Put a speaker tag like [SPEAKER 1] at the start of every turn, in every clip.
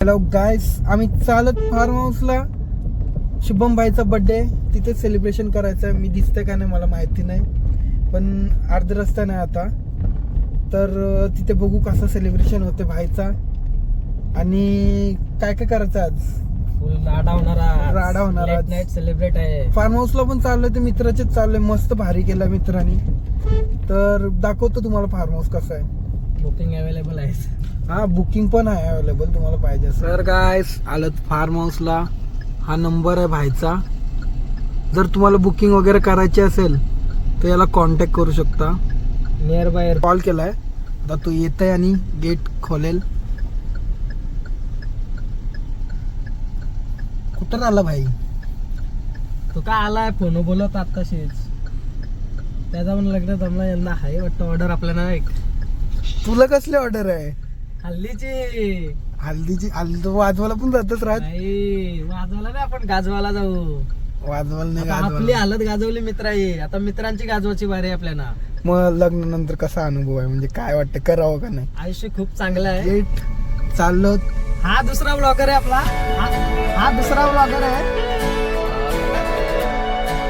[SPEAKER 1] Hello guys आम्ही चालत farm हाऊसला शुभम भाईचा बर्थडे तिथे सेलिब्रेशन करायचं आहे. मी दिसतंय का नाही मला माहिती नाही. पण अर्ध रस्ता नाही आता. तर तिथे बघू कसं सेलिब्रेशन होते भाईचा. आणि काय काय करायचं आज?
[SPEAKER 2] राडा होणारा
[SPEAKER 1] राडा होणारा आज.
[SPEAKER 2] नाईट सेलिब्रेट आहे.
[SPEAKER 1] फार्म हाऊसला पण चाललोय ते मित्राचेच चाललंय. मस्त भारी केलं मित्रांनी. तर दाखवतो तुम्हाला फार्म हाऊस कसं आहे.
[SPEAKER 2] बुकिंग अवेलेबल आहे
[SPEAKER 1] हा बुकिंग पण आहे अवेलेबल तुम्हाला पाहिजे सर काय आलं फार्म हाऊसला हा नंबर आहे भाईचा. जर तुम्हाला बुकिंग वगैरे करायची असेल तर याला कॉन्टॅक्ट करू शकता.
[SPEAKER 2] नियर बाय
[SPEAKER 1] कॉल केलाय. आता तो येत आहे आणि गेट खोलेल. कुठं आला भाई?
[SPEAKER 2] तो का आलाय? फोन बोलत आताशीच त्याचा पण लग्न जमला यंदा आहे वाटतं ऑर्डर आपल्याला एक.
[SPEAKER 1] तुला कसली ऑर्डर आहे?
[SPEAKER 2] हल्लीची.
[SPEAKER 1] हल्दीची हल्दी वाजवायला पण जातच राहत.
[SPEAKER 2] नाही वाजवायला नाही आपण गाजवायला जाऊ.
[SPEAKER 1] वाजवायला नाही
[SPEAKER 2] आता आपली
[SPEAKER 1] गाजवायला.
[SPEAKER 2] हालत गाजवली मित्राई आता मित्रांची गाजवाची बारी आहे आपल्याला.
[SPEAKER 1] मग लग्नानंतर कसा अनुभव आहे? म्हणजे काय वाटतं? करावं का नाही?
[SPEAKER 2] आयुष्य खूप चांगलं आहे.
[SPEAKER 1] चाललो.
[SPEAKER 2] हा दुसरा ब्लॉगर आहे आपला. हा- हा दुसरा ब्लॉगर आहे.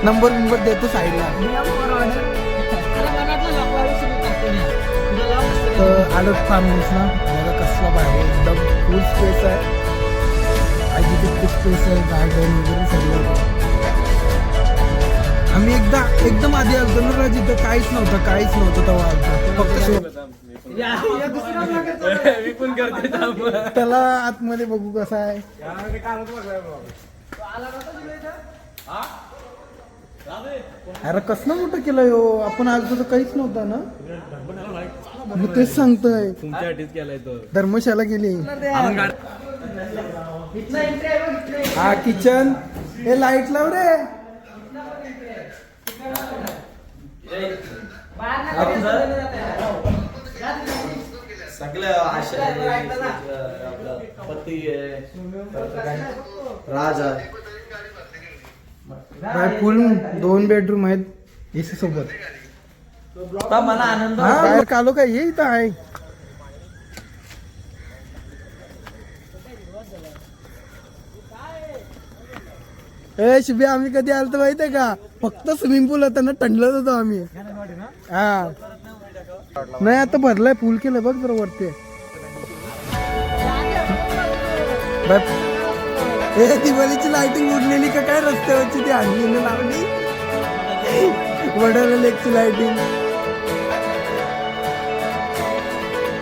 [SPEAKER 1] नंबर बिंबर देतो साईडला. तर आलो फार्म बघा कसला पाहिजे एकदम फुल स्पेस आहे. आणि तिथे स्पेस आहे गार्डन वगैरे सगळं. आम्ही एकदा एकदम आधी आलतो जिथं काहीच नव्हतं काहीच नव्हतं तेव्हा फक्त त्याला आतमध्ये बघू कसा आहे. अरे कसलं मोठं केलं हो? आपण आज तर काहीच नव्हतं ना? मग तेच सांगतोय.
[SPEAKER 3] तुमच्यासाठीच केलाय तो.
[SPEAKER 1] धर्मशाला गेली. हा किचन. हे लाइट लाव रे.
[SPEAKER 3] सगळं आशा पती? राज आहे.
[SPEAKER 1] काय फुल दोन बेडरूम आहेत एसी सोबत.
[SPEAKER 3] मला आनंद
[SPEAKER 1] हा बाहेर कालो काय ये इथं आहे. ए शिबे आम्ही कधी आलतो माहितीये का? फक्त स्विमिंग पूल होता ना टंडलत होतो आम्ही. हा. नाही आता भरलाय पूल केलं बघ जरा वरती. ए दिवाळीची लाइटिंग उडलेली का? काय रस्त्यावरची ती आणली लावली? वडाला लेकची लाइटिंग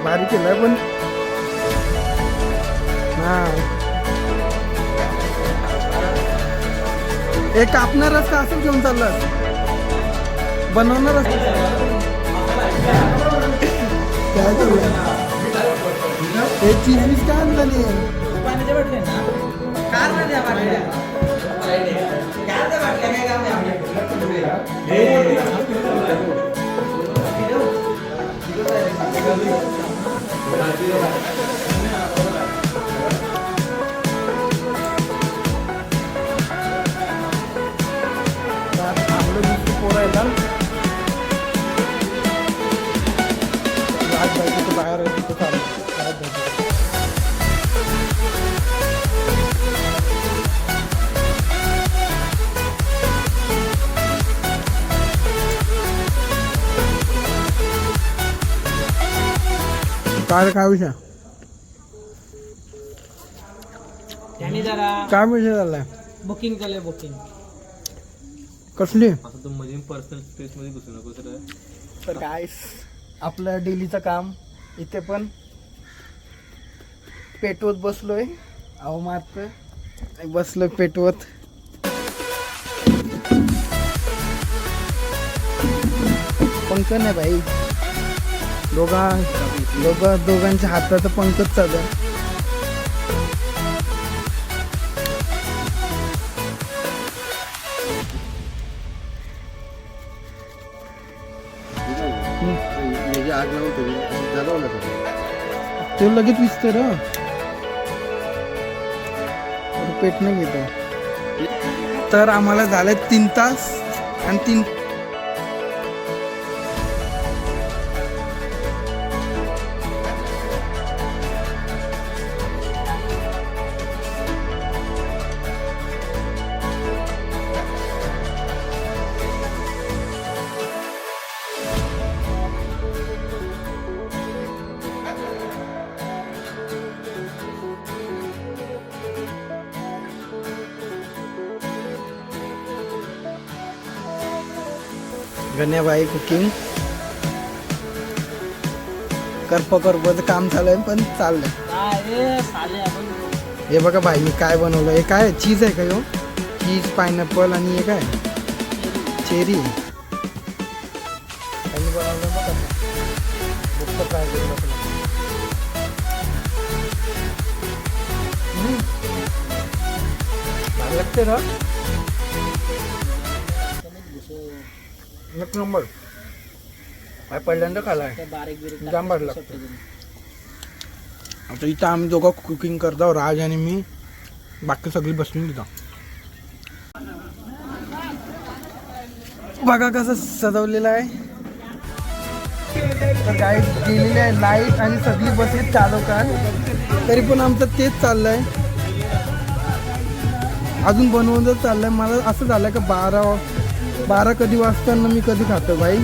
[SPEAKER 1] भारी केलंय पण हा एक कापणार रस्ता असं घेऊन चाललास बनवणार रस्ता काय चाललंय हे चीज काय आणलं आपलं Gracias. काय काय विषय?
[SPEAKER 2] त्यांनी जरा
[SPEAKER 1] काय विषय झालाय?
[SPEAKER 2] बुकिंग केलंय बुकिंग
[SPEAKER 1] कसली?
[SPEAKER 3] असं तू मध्ये पर्सनल स्पेस मध्ये घुसू नको सर
[SPEAKER 1] तर काय आपलं डेलीचं काम इथे पण पेटवत बसलोय. अहो मारतोय. बसलोय पेटवत. पंख नाही भाई. दोघा दोघा दोघांच्या हातात पंखच चालू तो लगेच विसतं र. पेट नाही घेतो. तर आम्हाला झालं तीन तास आणि तीन गण्याबाई कुकिंग. करप करपचं काम चालू आहे पण चाललंय. हे बघा भाई मी काय बनवलं हे काय? चीज आहे का यो चीज पायनॅपल आणि हे काय? चेरी. बनवलं बघा. लागते ना? एक नंबर. काय पहिल्यांदा खालाय.
[SPEAKER 2] बारीक बिरीक
[SPEAKER 1] जाम भारी लागतं. आता इथं आम्ही दोघं कुकिंग करतो राज आणि मी. बाकी सगळी बसली तिथं बघा कसं सजवलेलं आहे. तर गाईड गेलेली आहे लाइट आणि सगळी बसेस चालवतात तरी पण आमचं तेच चाललंय. अजून बनवूनच चाललंय मला असं झालं का बारा बारा कधी वाजताना मी कधी खातो बाई.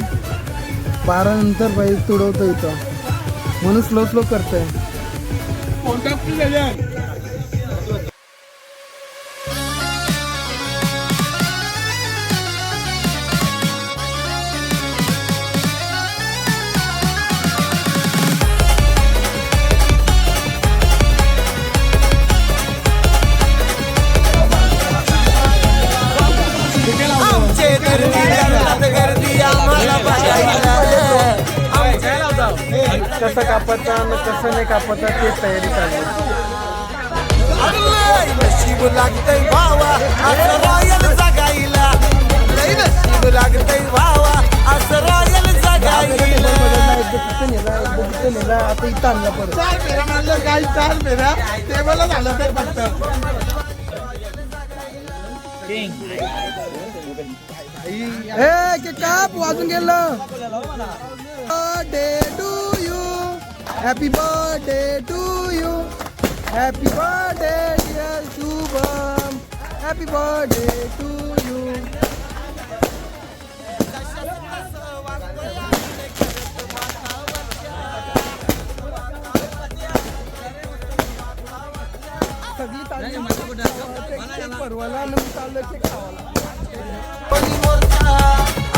[SPEAKER 1] बारा नंतर बाई तुडवतो इथं. म्हणून स्लो स्लो करतोय. कसं कापायचं आणि कसं नाही कापायचं ते तयारी चालू
[SPEAKER 4] लागतंय भावा असं रॉयल जगाईला लय नशीब लागतंय भावा असं रॉयल जगाईला
[SPEAKER 1] एकदा तिथं नेला एकदा तिथं नेला आता इथं आणला परत.
[SPEAKER 4] चार फेऱ्या मारलं चार फेऱ्या फक्त.
[SPEAKER 1] ए के काप वाजून गेलं. Birthday to you happy birthday to you happy birthday dear Shubham happy birthday to you सगळी चालली परवाला आणि मी चाललोय ते खावाला
[SPEAKER 4] कोणी मोर्चा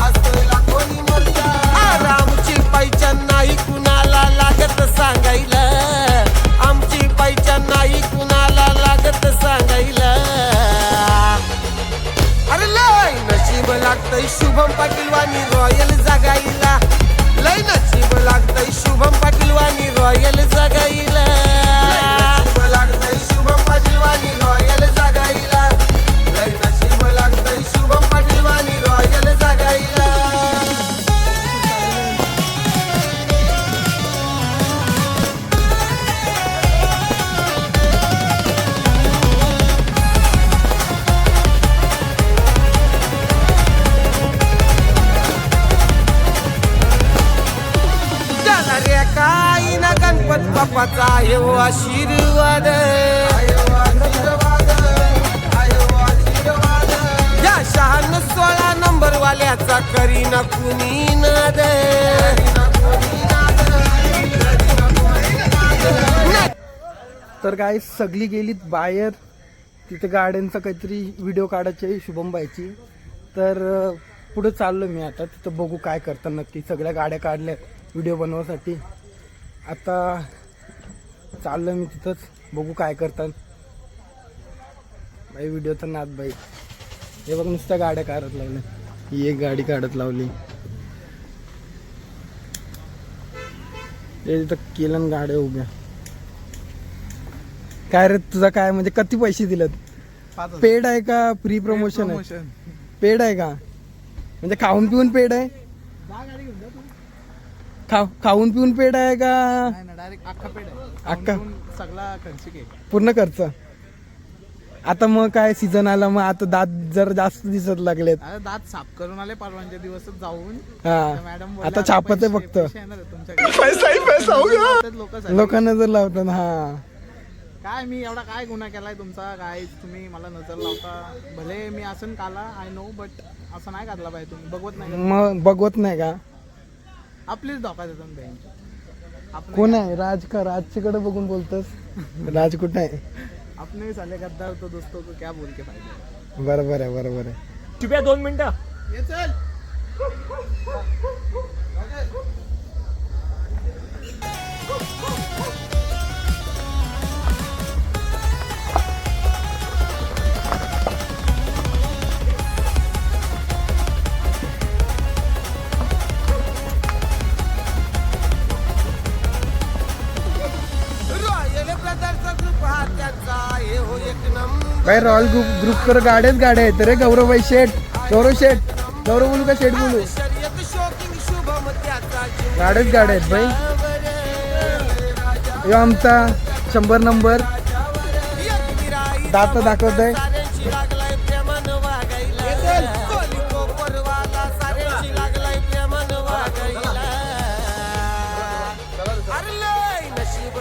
[SPEAKER 4] असतोयला कोणी मोर्चा. आरामची पैचण नाही कुणाला लागत सांगायला. आमची पैचण नाही कुणाला लागत सांगायला. अरे लय नशीब लागतय शुभम पाटील वाणी रॉयल जागायला. लय नशीब बापाचा येऊ हो आशीर्वाद. या शहाण्णव सोळा नंबर वाल्याचा करीना कुणी नाद.
[SPEAKER 1] तर काय सगळी गेलीत बाहेर. तिथे गाड्यांचा काहीतरी व्हिडिओ काढायची शुभम शुभमबाईची तर पुढे चाललो मी आता. तिथं बघू काय करता नक्की. सगळ्या गाड्या काढल्या व्हिडिओ बनवासाठी. आता चाललो मी तिथंच. बघू काय करतात. बाई व्हिडिओचं नाद बाई. हे बघ नुसत्या गाड्या काढत लावल्या ही एक गाडी काढत लावली. ते तिथं केलं गाड्या उभ्या. काय रे तुझा काय? म्हणजे किती पैसे दिलेत? पेड आहे का? फ्री प्रमोशन आहे. पेड आहे का? म्हणजे खाऊन पिऊन पेड आहे? खाऊ खाऊन पिऊन पेड आहे का?
[SPEAKER 5] डायरेक्ट अख्खा पेड आहे.
[SPEAKER 1] अख्खा
[SPEAKER 5] सगळा खर्च
[SPEAKER 1] पूर्ण खर्च. आता मग काय सीझन आला मग आता दात जर जास्त दिसत लागलेत.
[SPEAKER 5] अरे दात साफ करून आले परवानच्या दिवसच जाऊन.
[SPEAKER 1] हा.
[SPEAKER 5] मॅडम
[SPEAKER 1] आता छापत आहे फक्त.
[SPEAKER 5] लोक
[SPEAKER 1] लोकांना जर लावतात हा.
[SPEAKER 5] काय मी एवढा काय गुन्हा केलाय तुमचा? काय तुम्ही मला नजर लावता? भले मी असं काला आय नो बट असं नाही काढला पाहिजे तुम्ही. बघवत नाही?
[SPEAKER 1] मग बघवत नाही का?
[SPEAKER 5] आपलीच धोका देतो बँक
[SPEAKER 1] कोण आहे? राज का? राजच्याकडे बघून बोलतोस. राज कुठं आहे?
[SPEAKER 5] अपने साले गद्दार तो दोस्तों को क्या बोल के फायदा
[SPEAKER 1] बरोबर आहे बरोबर आहे.
[SPEAKER 2] चिप्या दोन मिनिटं.
[SPEAKER 5] ये चल.
[SPEAKER 1] भाई रॉयल ग्रुप ग्रुप कर गाड्याच गाड्या आहेत. रे गौरवभाई शेठ गौरव शेठ गौरव बोलू का शेठ बोलू? गाड्याच गाड्या आहेत भाई यो आमचा शंभर नंबर. दात दाखवत आहे.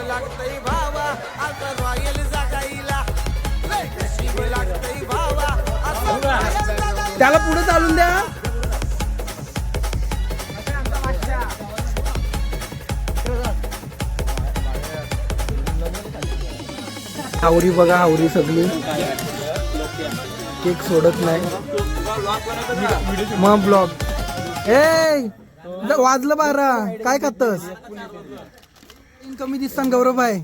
[SPEAKER 4] लागतय बाबा. आता रॉयल
[SPEAKER 1] त्याला पुढे चालून द्या. आवरी बघा आवरी सगळी. केक सोडत नाही. मग ब्लॉग ए वाजलं बारा. काय खातस? कमी दिसतान गौरव भाई.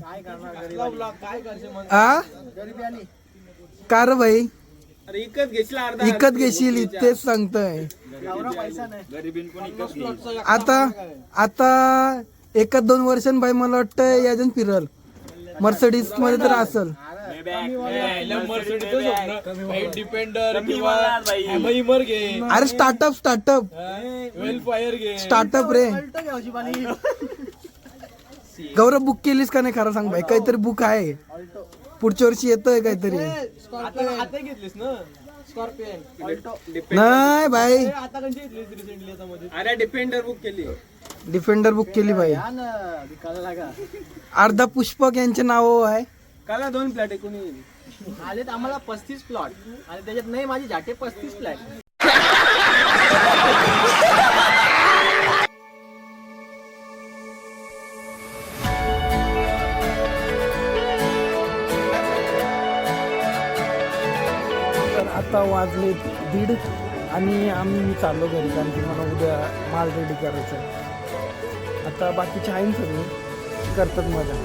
[SPEAKER 1] हा का रे भाई? इकत घेशील तेच सांगतोय. आता आता एकाच दोन वर्षां भाई मला वाटतं याजन फिरल. मर्सडीजमध्ये तर असल.
[SPEAKER 3] डिपेंडर
[SPEAKER 1] अरे स्टार्टअप स्टार्टअप स्टार्टअप रे. गौरव बुक केलीस का नाही खरं सांग भाई काहीतरी बुक आहे. पुढच्या वर्षी येतोय काहीतरी.
[SPEAKER 2] आता घेतलीस ना? स्कॉर्पियन
[SPEAKER 1] नाही भाई.
[SPEAKER 2] आता कशी घेतलीस रिसेंटली आता मध्ये
[SPEAKER 3] अरे डिपेंडर बुक केली.
[SPEAKER 1] डिफेंडर बुक केली भाई.
[SPEAKER 2] काला लागा.
[SPEAKER 1] अर्धा पुष्पक यांचे नाव आहे.
[SPEAKER 3] काला दोन प्लॅट एकूण
[SPEAKER 2] आलेत आम्हाला पस्तीस प्लॉट आणि त्याच्यात नाही माझी जाटे पस्तीस फ्लॅट
[SPEAKER 1] वाजता वाजले दीड आणि आम्ही चाललो घरी कारण की मला उद्या माल रेडी करायचा आहे. आता बाकीचे आहे सगळे करतात मजा.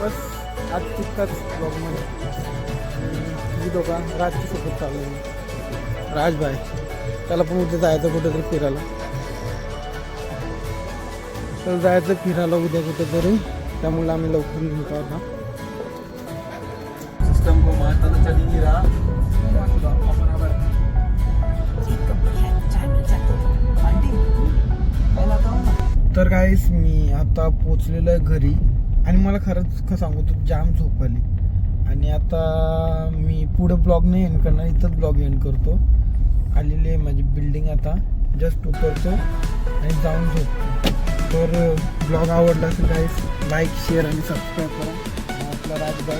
[SPEAKER 1] बस आज तितकाच ब्लॉगमध्ये ही दोघा राजची सोबत चालू आहे राजभाई त्याला पण उद्या जायचं कुठेतरी फिरायला. तर जायचं फिरायला उद्या कुठेतरी. त्यामुळे आम्ही लवकर निघतो आता. तर काहीच मी आता पोचलेलो आहे घरी आणि मला खरंच खरं सांगू तू जाम झोप आली आणि आता मी पुढे ब्लॉग नाही एंड करणार इथंच ब्लॉग एंड करतो. आलेली आहे माझी बिल्डिंग आता जस्ट उतरतो आणि जाऊन झोपतो. तर ब्लॉग आवडला असेल काहीच लाईक शेअर आणि सबस्क्राईब करा. आपला राजबाई